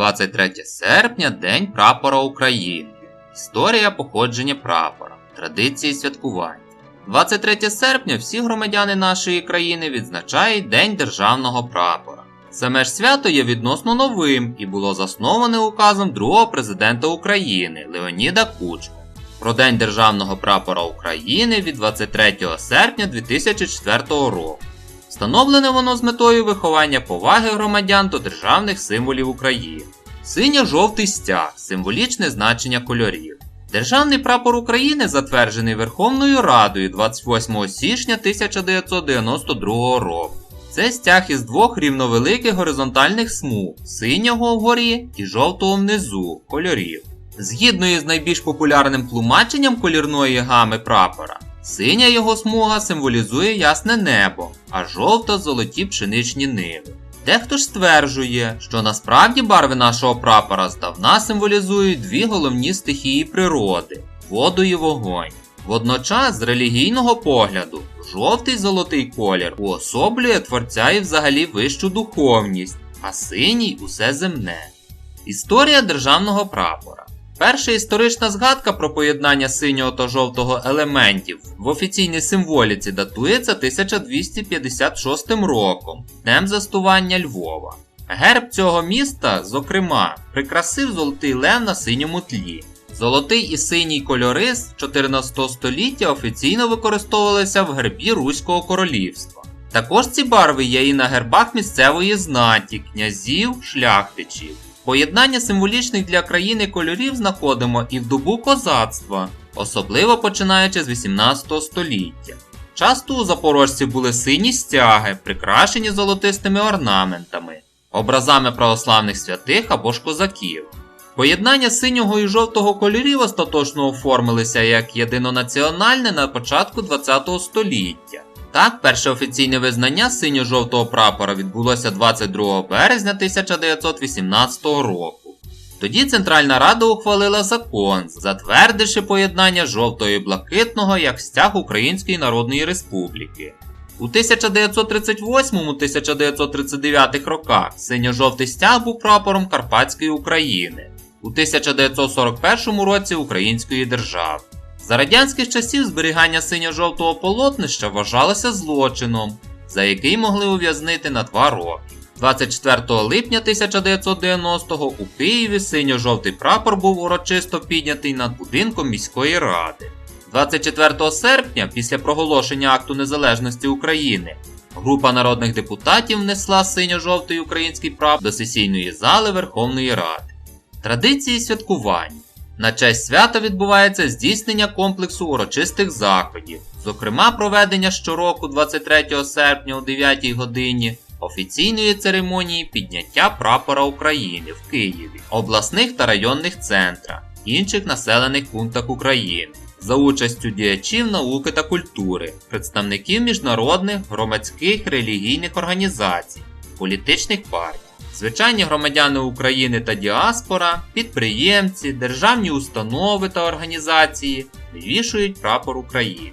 23 серпня День прапора України. Історія походження прапора, традиції святкування. 23 серпня всі громадяни нашої країни відзначають День державного прапора. Саме ж свято є відносно новим і було засноване указом другого президента України Леоніда Кучми про День державного прапора України від 23 серпня 2004 року. Встановлене воно з метою виховання поваги громадян до державних символів України. Синьо-жовтий стяг символічне значення кольорів. Державний прапор України затверджений Верховною Радою 28 січня 1992 року. Це стяг із двох рівновеликих горизонтальних смуг синього вгорі і жовтого внизу кольорів. Згідно із найбільш популярним тлумаченням колірної гами прапора, синя його смуга символізує ясне небо, а жовта золоті пшеничні ниви. Дехто ж стверджує, що насправді барви нашого прапора здавна символізують дві головні стихії природи воду і вогонь. Водночас, з релігійного погляду, жовтий золотий колір уособлює творця і взагалі вищу духовність, а синій усе земне. Історія державного прапора. Перша історична згадка про поєднання синього та жовтого елементів в офіційній символіці датується 1256 роком, днем застування Львова. Герб цього міста, зокрема, прикрасив золотий лев на синьому тлі. Золотий і синій кольори з 14 століття офіційно використовувалися в гербі Руського королівства. Також ці барви є і на гербах місцевої знаті, князів, шляхтичів. Поєднання символічних для країни кольорів знаходимо і в добу козацтва, особливо починаючи з 18 століття. Часто у запорожців були сині стяги, прикрашені золотистими орнаментами, образами православних святих або ж козаків. Поєднання синього і жовтого кольорів остаточно оформилися як єдинонаціональне на початку ХХ століття. Так, перше офіційне визнання синьо-жовтого прапора відбулося 22 березня 1918 року. Тоді Центральна Рада ухвалила закон, затвердивши поєднання жовтого і блакитного як стяг Української Народної Республіки. У 1938-1939 роках синьо-жовтий стяг був прапором Карпатської України, у 1941 році Української держави. За радянських часів зберігання синьо-жовтого полотнища вважалося злочином, за який могли ув'язнити на 2 роки. 24 липня 1990-го у Києві синьо-жовтий прапор був урочисто піднятий над будинком міської ради. 24 серпня, після проголошення Акту Незалежності України, група народних депутатів внесла синьо-жовтий український прапор до сесійної зали Верховної Ради. Традиції святкування. На честь свята відбувається здійснення комплексу урочистих заходів, зокрема проведення щороку 23 серпня о 9 годині офіційної церемонії підняття прапора України в Києві, обласних та районних центрах, інших населених пунктах України за участю діячів науки та культури, представників міжнародних, громадських релігійних організацій, політичних партій. Звичайні громадяни України та діаспора, підприємці, державні установи та організації вивішують прапор України.